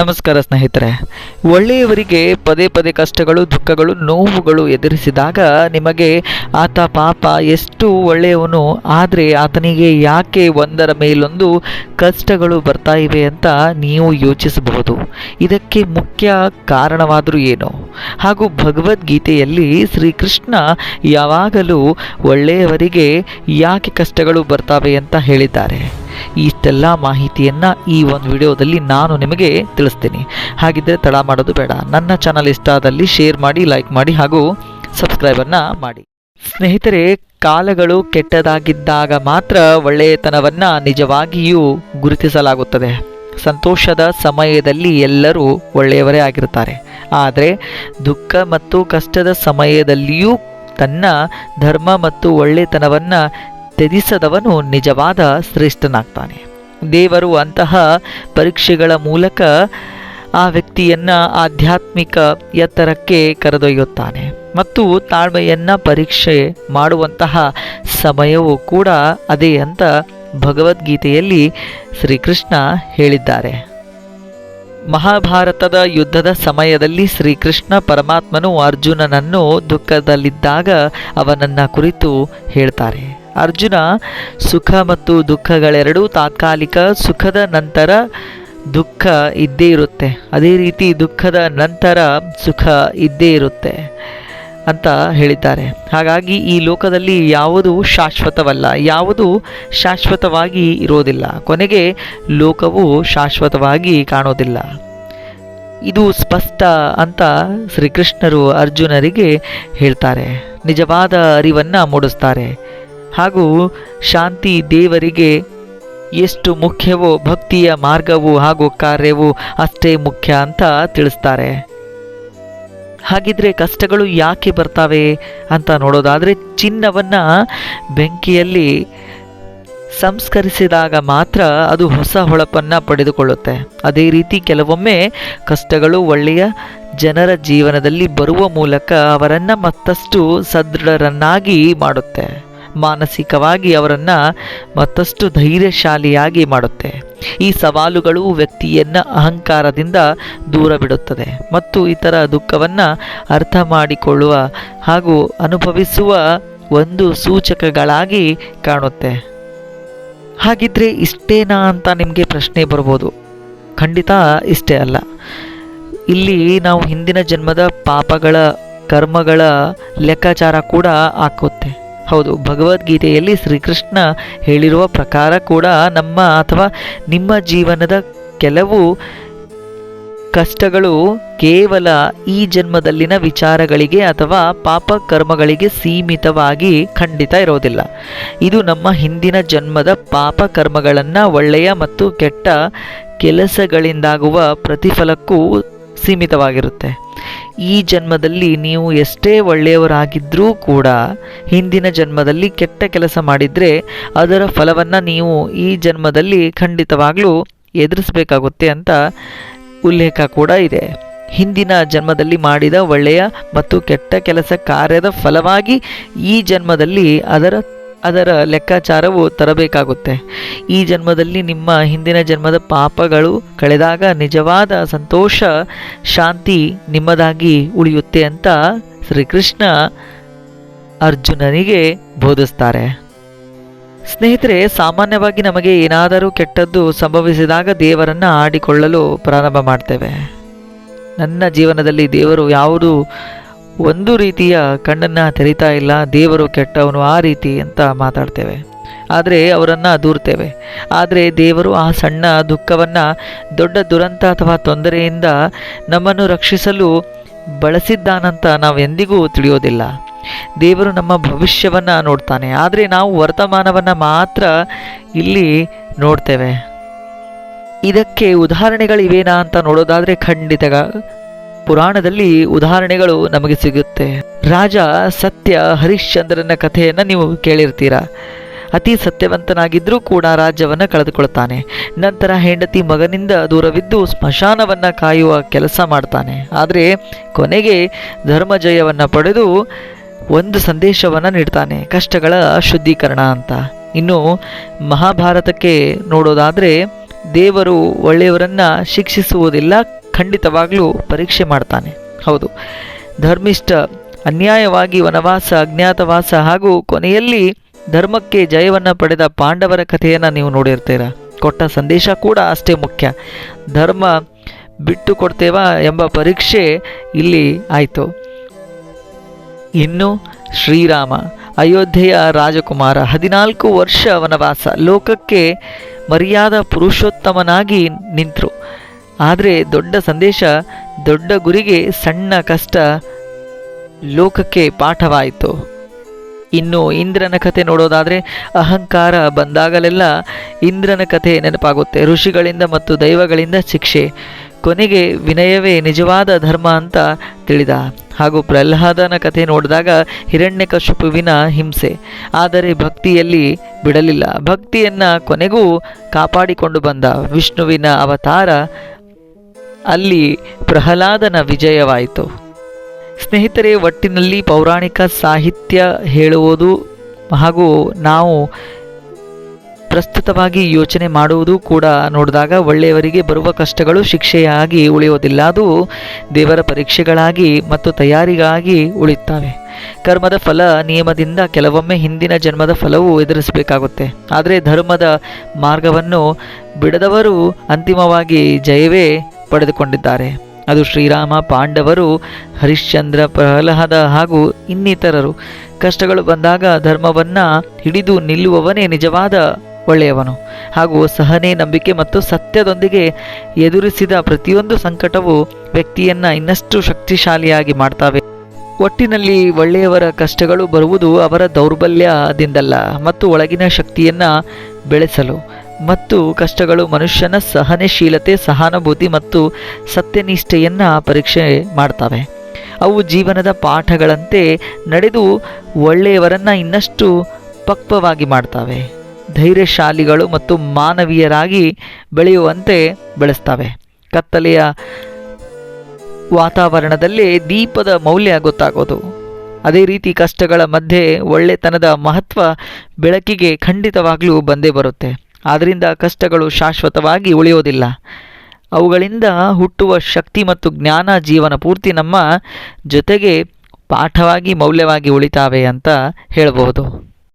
ನಮಸ್ಕಾರ ಸ್ನೇಹಿತರೆ. ಒಳ್ಳೆಯವರಿಗೆ ಪದೇ ಪದೇ ಕಷ್ಟಗಳು, ದುಃಖಗಳು, ನೋವುಗಳು ಎದುರಿಸಿದಾಗ ನಿಮಗೆ ಆತ ಪಾಪ ಎಷ್ಟು ಒಳ್ಳೆಯವನು, ಆದರೆ ಆತನಿಗೆ ಯಾಕೆ ಒಂದರ ಮೇಲೊಂದು ಕಷ್ಟಗಳು ಬರ್ತಾ ಇವೆ ಅಂತ ನೀವು ಯೋಚಿಸಬಹುದು. ಇದಕ್ಕೆ ಮುಖ್ಯ ಕಾರಣವಾದರೂ ಏನು? ಹಾಗೂ ಭಗವದ್ಗೀತೆಯಲ್ಲಿ ಶ್ರೀಕೃಷ್ಣ ಯಾವಾಗಲೂ ಒಳ್ಳೆಯವರಿಗೆ ಯಾಕೆ ಕಷ್ಟಗಳು ಬರ್ತಾವೆ ಅಂತ ಹೇಳಿದ್ದಾರೆ. ಇಷ್ಟೆಲ್ಲ ಮಾಹಿತಿಯನ್ನು ಈ ಒಂದು ವಿಡಿಯೋದಲ್ಲಿ ನಾನು ನಿಮಗೆ ತಿಳಿಸ್ತೀನಿ. ಹಾಗಿದ್ದರೆ ತಡ ಮಾಡೋದು ಬೇಡ. ನನ್ನ ಚಾನಲ್ ಇಷ್ಟ ಆದಲ್ಲಿ ಶೇರ್ ಮಾಡಿ ಲೈಕ್ ಮಾಡಿ ಹಾಗೂ ಸಬ್ಸ್ಕ್ರೈಬನ್ನು ಮಾಡಿ. ಸ್ನೇಹಿತರೆ, ಕಾಲಗಳು ಕೆಟ್ಟದಾಗಿದ್ದಾಗ ಮಾತ್ರ ಒಳ್ಳೆಯತನವನ್ನು ನಿಜವಾಗಿಯೂ ಗುರುತಿಸಲಾಗುತ್ತದೆ. ಸಂತೋಷದ ಸಮಯದಲ್ಲಿ ಎಲ್ಲರೂ ಒಳ್ಳೆಯವರೇ ಆಗಿರುತ್ತಾರೆ. ಆದರೆ ದುಃಖ ಮತ್ತು ಕಷ್ಟದ ಸಮಯದಲ್ಲಿಯೂ ತನ್ನ ಧರ್ಮ ಮತ್ತು ಒಳ್ಳೆತನವನ್ನು ತ್ಯಜಿಸದವನು ನಿಜವಾದ ಶ್ರೇಷ್ಠನಾಗ್ತಾನೆ. ದೇವರು ಅಂತಹ ಪರೀಕ್ಷೆಗಳ ಮೂಲಕ ಆ ವ್ಯಕ್ತಿಯನ್ನು ಆಧ್ಯಾತ್ಮಿಕ ಎತ್ತರಕ್ಕೆ ಕರೆದೊಯ್ಯುತ್ತಾನೆ. ಮತ್ತು ತಾಳ್ಮೆಯನ್ನು ಪರೀಕ್ಷೆ ಮಾಡುವಂತಹ ಸಮಯವೂ ಕೂಡ ಅದೇ ಅಂತ ಭಗವದ್ಗೀತೆಯಲ್ಲಿ ಶ್ರೀಕೃಷ್ಣ ಹೇಳಿದ್ದಾರೆ. ಮಹಾಭಾರತದ ಯುದ್ಧದ ಸಮಯದಲ್ಲಿ ಶ್ರೀಕೃಷ್ಣ ಪರಮಾತ್ಮನು ಅರ್ಜುನನನ್ನು ದುಃಖದಲ್ಲಿದ್ದಾಗ ಅವನನ್ನ ಕುರಿತು ಹೇಳ್ತಾರೆ. ಅರ್ಜುನ, ಸುಖ ಮತ್ತು ದುಃಖಗಳೆರಡೂ ತಾತ್ಕಾಲಿಕ ಸುಖದ ನಂತರ ದುಃಖ ಇದ್ದೇ ಇರುತ್ತೆ. ಅದೇ ರೀತಿ ದುಃಖದ ನಂತರ ಸುಖ ಇದ್ದೇ ಇರುತ್ತೆ ಅಂತ ಹೇಳಿದ್ದಾರೆ. ಹಾಗಾಗಿ ಈ ಲೋಕದಲ್ಲಿ ಯಾವುದು ಶಾಶ್ವತವಲ್ಲ, ಯಾವುದು ಶಾಶ್ವತವಾಗಿ ಇರೋದಿಲ್ಲ. ಕೊನೆಗೆ ಲೋಕವು ಶಾಶ್ವತವಾಗಿ ಕಾಣೋದಿಲ್ಲ. ಇದು ಸ್ಪಷ್ಟ ಅಂತ ಶ್ರೀಕೃಷ್ಣರು ಅರ್ಜುನರಿಗೆ ಹೇಳ್ತಾರೆ. ನಿಜವಾದ ಅರಿವನ್ನು ಮೂಡಿಸ್ತಾರೆ. ಹಾಗೂ ಶಾಂತಿ ದೇವರಿಗೆ ಎಷ್ಟು ಮುಖ್ಯವೋ ಭಕ್ತಿಯ ಮಾರ್ಗವು ಹಾಗೂ ಕಾರ್ಯವು ಅಷ್ಟೇ ಮುಖ್ಯ ಅಂತ ತಿಳಿಸ್ತಾರೆ. ಹಾಗಿದ್ರೆ ಕಷ್ಟಗಳು ಯಾಕೆ ಬರ್ತಾವೆ ಅಂತ ನೋಡೋದಾದರೆ ಚಿನ್ನವನ್ನು ಬೆಂಕಿಯಲ್ಲಿ ಸಂಸ್ಕರಿಸಿದಾಗ ಮಾತ್ರ ಅದು ಹೊಸ ಹೊಳಪನ್ನು ಪಡೆದುಕೊಳ್ಳುತ್ತೆ. ಅದೇ ರೀತಿ ಕೆಲವೊಮ್ಮೆ ಕಷ್ಟಗಳು ಒಳ್ಳೆಯ ಜನರ ಜೀವನದಲ್ಲಿ ಬರುವ ಮೂಲಕ ಅವರನ್ನು ಮತ್ತಷ್ಟು ಸದೃಢರನ್ನಾಗಿ ಮಾಡುತ್ತೆ. ಮಾನಸಿಕವಾಗಿ ಅವರನ್ನು ಮತ್ತಷ್ಟು ಧೈರ್ಯಶಾಲಿಯಾಗಿ ಮಾಡುತ್ತೆ. ಈ ಸವಾಲುಗಳು ವ್ಯಕ್ತಿಯನ್ನ ಅಹಂಕಾರದಿಂದ ದೂರ ಬಿಡುತ್ತದೆ ಮತ್ತು ಇತರ ದುಃಖವನ್ನು ಅರ್ಥ ಮಾಡಿಕೊಳ್ಳುವ ಹಾಗೂ ಅನುಭವಿಸುವ ಒಂದು ಸೂಚಕಗಳಾಗಿ ಕಾಣುತ್ತೆ. ಹಾಗಿದ್ರೆ ಇಷ್ಟೇನಾ ಅಂತ ನಿಮಗೆ ಪ್ರಶ್ನೆ ಬರ್ಬೋದು. ಖಂಡಿತ ಇಷ್ಟೇ ಅಲ್ಲ. ಇಲ್ಲಿ ನಾವು ಹಿಂದಿನ ಜನ್ಮದ ಪಾಪಗಳ, ಕರ್ಮಗಳ ಲೆಕ್ಕಾಚಾರ ಕೂಡ ಹಾಕುತ್ತೆ. ಹೌದು, ಭಗವದ್ಗೀತೆಯಲ್ಲಿ ಶ್ರೀಕೃಷ್ಣ ಹೇಳಿರುವ ಪ್ರಕಾರ ಕೂಡ ನಮ್ಮ ಅಥವಾ ನಿಮ್ಮ ಜೀವನದ ಕೆಲವು ಕಷ್ಟಗಳು ಕೇವಲ ಈ ಜನ್ಮದಲ್ಲಿನ ವಿಚಾರಗಳಿಗೆ ಅಥವಾ ಪಾಪ ಕರ್ಮಗಳಿಗೆ ಸೀಮಿತವಾಗಿ ಖಂಡಿತ ಇರೋದಿಲ್ಲ. ಇದು ನಮ್ಮ ಹಿಂದಿನ ಜನ್ಮದ ಪಾಪ ಕರ್ಮಗಳನ್ನು ಒಳ್ಳೆಯ ಮತ್ತು ಕೆಟ್ಟ ಕೆಲಸಗಳಿಂದಾಗುವ ಪ್ರತಿಫಲಕ್ಕೂ ಸೀಮಿತವಾಗಿರುತ್ತೆ. ಈ ಜನ್ಮದಲ್ಲಿ ನೀವು ಎಷ್ಟೇ ಒಳ್ಳೆಯವರಾಗಿದ್ದರೂ ಕೂಡ ಹಿಂದಿನ ಜನ್ಮದಲ್ಲಿ ಕೆಟ್ಟ ಕೆಲಸ ಮಾಡಿದರೆ ಅದರ ಫಲವನ್ನು ನೀವು ಈ ಜನ್ಮದಲ್ಲಿ ಖಂಡಿತವಾಗ್ಲೂ ಎದುರಿಸಬೇಕಾಗುತ್ತೆ ಅಂತ ಉಲ್ಲೇಖ ಕೂಡ ಇದೆ. ಹಿಂದಿನ ಜನ್ಮದಲ್ಲಿ ಮಾಡಿದ ಒಳ್ಳೆಯ ಮತ್ತು ಕೆಟ್ಟ ಕೆಲಸ ಕಾರ್ಯದ ಫಲವಾಗಿ ಈ ಜನ್ಮದಲ್ಲಿ ಅದರ ಅದರ ಲೆಕ್ಕಾಚಾರವು ತರಬೇಕಾಗುತ್ತೆ. ಈ ಜನ್ಮದಲ್ಲಿ ನಿಮ್ಮ ಹಿಂದಿನ ಜನ್ಮದ ಪಾಪಗಳು ಕಳೆದಾಗ ನಿಜವಾದ ಸಂತೋಷ, ಶಾಂತಿ ನಿಮ್ಮದಾಗಿ ಉಳಿಯುತ್ತೆ ಅಂತ ಶ್ರೀಕೃಷ್ಣ ಅರ್ಜುನನಿಗೆ ಬೋಧಿಸ್ತಾರೆ. ಸ್ನೇಹಿತರೆ, ಸಾಮಾನ್ಯವಾಗಿ ನಮಗೆ ಏನಾದರೂ ಕೆಟ್ಟದ್ದು ಸಂಭವಿಸಿದಾಗ ದೇವರನ್ನು ಆಡಿಕೊಳ್ಳಲು ಪ್ರಾರಂಭ ಮಾಡ್ತೇವೆ. ನನ್ನ ಜೀವನದಲ್ಲಿ ದೇವರು ಯಾವುದು ಒಂದು ರೀತಿಯ ಕಣ್ಣನ್ನು ತೆರೀತಾ ಇಲ್ಲ, ದೇವರು ಕೆಟ್ಟವನು ಆ ರೀತಿ ಅಂತ ಮಾತಾಡ್ತೇವೆ. ಆದರೆ ಅವರನ್ನು ದೂರ್ತೇವೆ. ಆದರೆ ದೇವರು ಆ ಸಣ್ಣ ದುಃಖವನ್ನು, ದೊಡ್ಡ ದುರಂತ ಅಥವಾ ತೊಂದರೆಯಿಂದ ನಮ್ಮನ್ನು ರಕ್ಷಿಸಲು ಬಳಸಿದ್ದಾನಂತ ನಾವು ಎಂದಿಗೂ ತಿಳಿಯೋದಿಲ್ಲ. ದೇವರು ನಮ್ಮ ಭವಿಷ್ಯವನ್ನು ನೋಡ್ತಾನೆ. ಆದರೆ ನಾವು ವರ್ತಮಾನವನ್ನು ಮಾತ್ರ ಇಲ್ಲಿ ನೋಡ್ತೇವೆ. ಇದಕ್ಕೆ ಉದಾಹರಣೆಗಳಿವೇನಾ ಅಂತ ನೋಡೋದಾದರೆ ಖಂಡಿತ ಪುರಾಣದಲ್ಲಿ ಉದಾಹರಣೆಗಳು ನಮಗೆ ಸಿಗುತ್ತೆ. ರಾಜ ಸತ್ಯ ಹರಿಶ್ಚಂದ್ರನ ಕಥೆಯನ್ನು ನೀವು ಕೇಳಿರ್ತೀರಾ? ಅತಿ ಸತ್ಯವಂತನಾಗಿದ್ದರೂ ಕೂಡ ರಾಜ್ಯವನ್ನು ಕಳೆದುಕೊಳ್ತಾನೆ. ನಂತರ ಹೆಂಡತಿ ಮಗನಿಂದ ದೂರವಿದ್ದು ಸ್ಮಶಾನವನ್ನು ಕಾಯುವ ಕೆಲಸ ಮಾಡ್ತಾನೆ. ಆದರೆ ಕೊನೆಗೆ ಧರ್ಮಜಯವನ್ನು ಪಡೆದು ಒಂದು ಸಂದೇಶವನ್ನು ನೀಡ್ತಾನೆ, ಕಷ್ಟಗಳ ಶುದ್ಧೀಕರಣ ಅಂತ. ಇನ್ನು ಮಹಾಭಾರತಕ್ಕೆ ನೋಡೋದಾದರೆ ದೇವರು ಒಳ್ಳೆಯವರನ್ನು ಶಿಕ್ಷಿಸುವುದಿಲ್ಲ ಖಂಡಿತವಾಗ್ಲೂ ಪರೀಕ್ಷೆ ಮಾಡ್ತಾನೆ. ಹೌದು. ಧರ್ಮಿಷ್ಠ ಅನ್ಯಾಯವಾಗಿ ವನವಾಸ, ಅಜ್ಞಾತವಾಸ ಹಾಗೂ ಕೊನೆಯಲ್ಲಿ ಧರ್ಮಕ್ಕೆ ಜಯವನ್ನು ಪಡೆದ ಪಾಂಡವರ ಕಥೆಯನ್ನು ನೀವು ನೋಡಿರ್ತೀರ? ಕೊಟ್ಟ ಸಂದೇಶ ಕೂಡ ಅಷ್ಟೇ ಮುಖ್ಯ. ಧರ್ಮ ಬಿಟ್ಟು ಕೊಡ್ತೇವಾ ಎಂಬ ಪರೀಕ್ಷೆ ಇಲ್ಲಿ ಆಯಿತು. ಇನ್ನು ಶ್ರೀರಾಮ, ಅಯೋಧ್ಯೆಯ ರಾಜಕುಮಾರ, ಹದಿನಾಲ್ಕು ವರ್ಷ ವನವಾಸ, ಲೋಕಕ್ಕೆ ಮರ್ಯಾದ ಪುರುಷೋತ್ತಮನಾಗಿ ನಿಂತರು. ಆದರೆ ದೊಡ್ಡ ಸಂದೇಶ, ದೊಡ್ಡ ಗುರಿಗೆ ಸಣ್ಣ ಕಷ್ಟ ಲೋಕಕ್ಕೆ ಪಾಠವಾಯಿತು. ಇನ್ನು ಇಂದ್ರನ ಕಥೆ ನೋಡೋದಾದರೆ ಅಹಂಕಾರ ಬಂದಾಗಲೆಲ್ಲ ಇಂದ್ರನ ಕಥೆ ನೆನಪಾಗುತ್ತೆ. ಋಷಿಗಳಿಂದ ಮತ್ತು ದೈವಗಳಿಂದ ಶಿಕ್ಷೆ. ಕೊನೆಗೆ ವಿನಯವೇ ನಿಜವಾದ ಧರ್ಮ ಅಂತ ತಿಳಿದ. ಹಾಗೂ ಪ್ರಹ್ಲಾದನ ಕಥೆ ನೋಡಿದಾಗ ಹಿರಣ್ಯಕಶಿಪುವಿನ ಹಿಂಸೆ. ಆದರೆ ಭಕ್ತಿಯಲ್ಲಿ ಬಿಡಲಿಲ್ಲ. ಭಕ್ತಿಯನ್ನು ಕೊನೆಗೂ ಕಾಪಾಡಿಕೊಂಡು ಬಂದ ವಿಷ್ಣುವಿನ ಅವತಾರ ಅಲ್ಲಿ ಪ್ರಹ್ಲಾದನ ವಿಜಯವಾಯಿತು. ಸ್ನೇಹಿತರೆ, ಒಟ್ಟಿನಲ್ಲಿ ಪೌರಾಣಿಕ ಸಾಹಿತ್ಯ ಹೇಳುವುದು ಹಾಗೂ ನಾವು ಪ್ರಸ್ತುತವಾಗಿ ಯೋಚನೆ ಮಾಡುವುದು ಕೂಡ ನೋಡಿದಾಗ ಒಳ್ಳೆಯವರಿಗೆ ಬರುವ ಕಷ್ಟಗಳು ಶಿಕ್ಷೆಯಾಗಿ ಉಳಿಯೋದಿಲ್ಲ. ಅದು ದೇವರ ಪರೀಕ್ಷೆಗಳಾಗಿ ಮತ್ತು ತಯಾರಿಗಾಗಿ ಉಳಿಯುತ್ತವೆ. ಕರ್ಮದ ಫಲ ನಿಯಮದಿಂದ ಕೆಲವೊಮ್ಮೆ ಹಿಂದಿನ ಜನ್ಮದ ಫಲವು ಎದುರಿಸಬೇಕಾಗುತ್ತೆ. ಆದರೆ ಧರ್ಮದ ಮಾರ್ಗವನ್ನು ಬಿಡದವರು ಅಂತಿಮವಾಗಿ ಜಯವೇ ಪಡೆದುಕೊಂಡಿದ್ದಾರೆ. ಅದು ಶ್ರೀರಾಮ, ಪಾಂಡವರು, ಹರಿಶ್ಚಂದ್ರ, ಪ್ರಹ್ಲಾದ ಹಾಗೂ ಇನ್ನಿತರರು. ಕಷ್ಟಗಳು ಬಂದಾಗ ಧರ್ಮವನ್ನು ಹಿಡಿದು ನಿಲ್ಲುವವನೇ ನಿಜವಾದ ಒಳ್ಳೆಯವನು. ಹಾಗೂ ಸಹನೆ, ನಂಬಿಕೆ ಮತ್ತು ಸತ್ಯದೊಂದಿಗೆ ಎದುರಿಸಿದ ಪ್ರತಿಯೊಂದು ಸಂಕಟವು ವ್ಯಕ್ತಿಯನ್ನು ಇನ್ನಷ್ಟು ಶಕ್ತಿಶಾಲಿಯಾಗಿ ಮಾಡ್ತವೆ. ಒಟ್ಟಿನಲ್ಲಿ ಒಳ್ಳೆಯವರ ಕಷ್ಟಗಳು ಬರುವುದು ಅವರ ದೌರ್ಬಲ್ಯದಿಂದಲ್ಲ, ಮತ್ತು ಒಳಗಿನ ಶಕ್ತಿಯನ್ನು ಬೆಳೆಸಲು. ಮತ್ತು ಕಷ್ಟಗಳು ಮನುಷ್ಯನ ಸಹನಶೀಲತೆ, ಸಹಾನುಭೂತಿ ಮತ್ತು ಸತ್ಯನಿಷ್ಠೆಯನ್ನು ಪರೀಕ್ಷೆ ಮಾಡ್ತವೆ. ಅವು ಜೀವನದ ಪಾಠಗಳಂತೆ ನಡೆದು ಒಳ್ಳೆಯವರನ್ನು ಇನ್ನಷ್ಟು ಪಕ್ವವಾಗಿ ಮಾಡ್ತವೆ. ಧೈರ್ಯಶಾಲಿಗಳು ಮತ್ತು ಮಾನವೀಯರಾಗಿ ಬೆಳೆಯುವಂತೆ ಬೆಳೆಸ್ತವೆ. ಕತ್ತಲೆಯ ವಾತಾವರಣದಲ್ಲಿ ದೀಪದ ಮೌಲ್ಯ ಗೊತ್ತಾಗೋದು. ಅದೇ ರೀತಿ ಕಷ್ಟಗಳ ಮಧ್ಯೆ ಒಳ್ಳೆತನದ ಮಹತ್ವ ಬೆಳಕಿಗೆ ಖಂಡಿತವಾಗಲೂ ಬಂದೇ ಬರುತ್ತೆ. ಆದ್ದರಿಂದ ಕಷ್ಟಗಳು ಶಾಶ್ವತವಾಗಿ ಉಳಿಯೋದಿಲ್ಲ. ಅವುಗಳಿಂದ ಹುಟ್ಟುವ ಶಕ್ತಿ ಮತ್ತು ಜ್ಞಾನ ಜೀವನ ಪೂರ್ತಿ ನಮ್ಮ ಜೊತೆಗೆ ಪಾಠವಾಗಿ ಮೌಲ್ಯವಾಗಿ ಉಳಿತಾವೆ ಅಂತ ಹೇಳಬಹುದು.